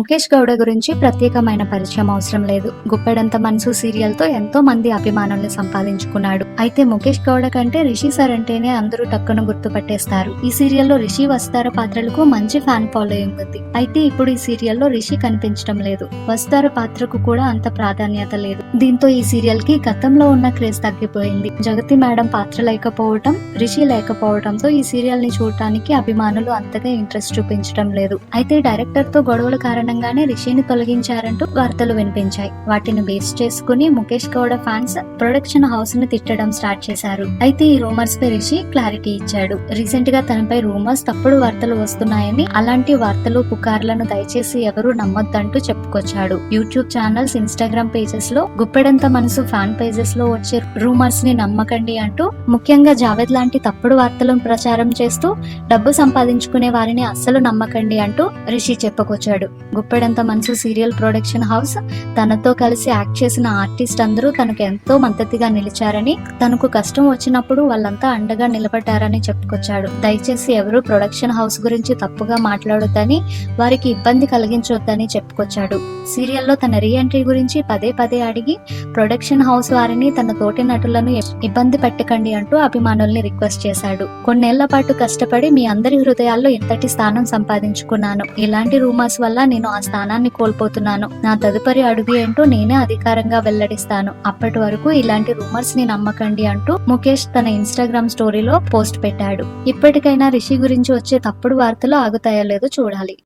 ముఖేష్ గౌడ గురించి ప్రత్యేకమైన పరిచయం అవసరం లేదు. గుప్పెడంత మనసు సీరియల్తో ఎంతో మంది అభిమానుల్ని సంపాదించుకున్నాడు. అయితే ముఖేష్ గౌడ కంటే రిషి సార్ అంటేనే అందరూ టక్కును గుర్తుపట్టేస్తారు. ఈ సీరియల్లో రిషి వస్తార పాత్రలకు మంచి ఫ్యాన్ ఫాలోయింగ్ ఉంది. అయితే ఇప్పుడు ఈ సీరియల్లో రిషి కనిపించడం లేదు. వస్తార పాత్రకు కూడా అంత ప్రాధాన్యత లేదు. దీంతో ఈ సీరియల్కి గతంలో ఉన్న క్రేజ్ తగ్గిపోయింది. జగతి మేడం పాత్ర లేకపోవటం రిషి లేకపోవడంతో ఈ సీరియల్ని చూడటానికి అభిమానులు అంతగా ఇంట్రెస్ట్ చూపించడం లేదు. అయితే డైరెక్టర్తో గొడవల ఉండగానే రిషిని తొలగించారంటూ వార్తలు వినిపించాయి. వాటిని బేస్ చేసుకుని ముఖేష్ గౌడ ఫ్యాన్స్ ప్రొడక్షన్ హౌస్ని తిట్టడం స్టార్ట్ చేశారు. అయితే ఈ రూమర్స్ పై రిషి క్లారిటీ ఇచ్చాడు. రీసెంట్గా తనపై రూమర్స్ తప్పుడు వార్తలు వస్తున్నాయని అలాంటి వార్తలు పుకార్లను దయచేసి ఎవరూ నమ్మొద్దంటూ చెప్పుకొచ్చాడు. యూట్యూబ్ ఛానల్స్ ఇన్స్టాగ్రామ్ పేజెస్లో గుప్పెడంత మనసు ఫ్యాన్ పేజెస్లో వచ్చే రూమర్స్ని నమ్మకండి అంటూ ముఖ్యంగా జావేద్ లాంటి తప్పుడు వార్తలను ప్రచారం చేస్తూ డబ్బు సంపాదించుకునే వారిని అస్సలు నమ్మకండి అంటూ రిషి చెప్పుకొచ్చాడు. గుప్పెడంత మనసు సీరియల్ ప్రొడక్షన్ హౌస్. తనతో కలిసి యాక్ట్ చేసిన ఆర్టిస్ట్ అందరూ తనకు ఎంతో మద్దతుగా నిలిచారని తనకు కష్టం వచ్చినప్పుడు వాళ్ళంతా అండగా నిలబడ్డారని చెప్పుకొచ్చాడు. దయచేసి ఎవరు ప్రొడక్షన్ హౌస్ గురించి తప్పుగా మాట్లాడొద్దని వారికి ఇబ్బంది కలిగించొద్దని చెప్పుకొచ్చాడు. సీరియల్లో తన రీ ఎంట్రీ గురించి పదే పదే అడిగి ప్రొడక్షన్ హౌస్ వారిని తన తోటి నటులను ఇబ్బంది పెట్టకండి అంటూ అభిమానుల్ని రిక్వెస్ట్ చేశాడు. కొన్నేళ్ళ పాటు కష్టపడి మీ అందరి హృదయాల్లో ఇంతటి స్థానం సంపాదించుకున్నాను. ఇలాంటి రూమర్స్ వల్ల నేను ఆ స్థానాన్ని కోల్పోతున్నాను. నా తదుపరి అడుగు ఏంటో నేనే అధికారంగా వెల్లడిస్తాను. అప్పటి వరకు ఇలాంటి రూమర్స్ని నమ్మకండి అంటూ ముఖేష్ తన ఇన్స్టాగ్రామ్ స్టోరీలో పోస్ట్ పెట్టాడు. ఇప్పటికైనా రిషి గురించి వచ్చే తప్పుడు వార్తలు ఆగుతాయో లేదో చూడాలి.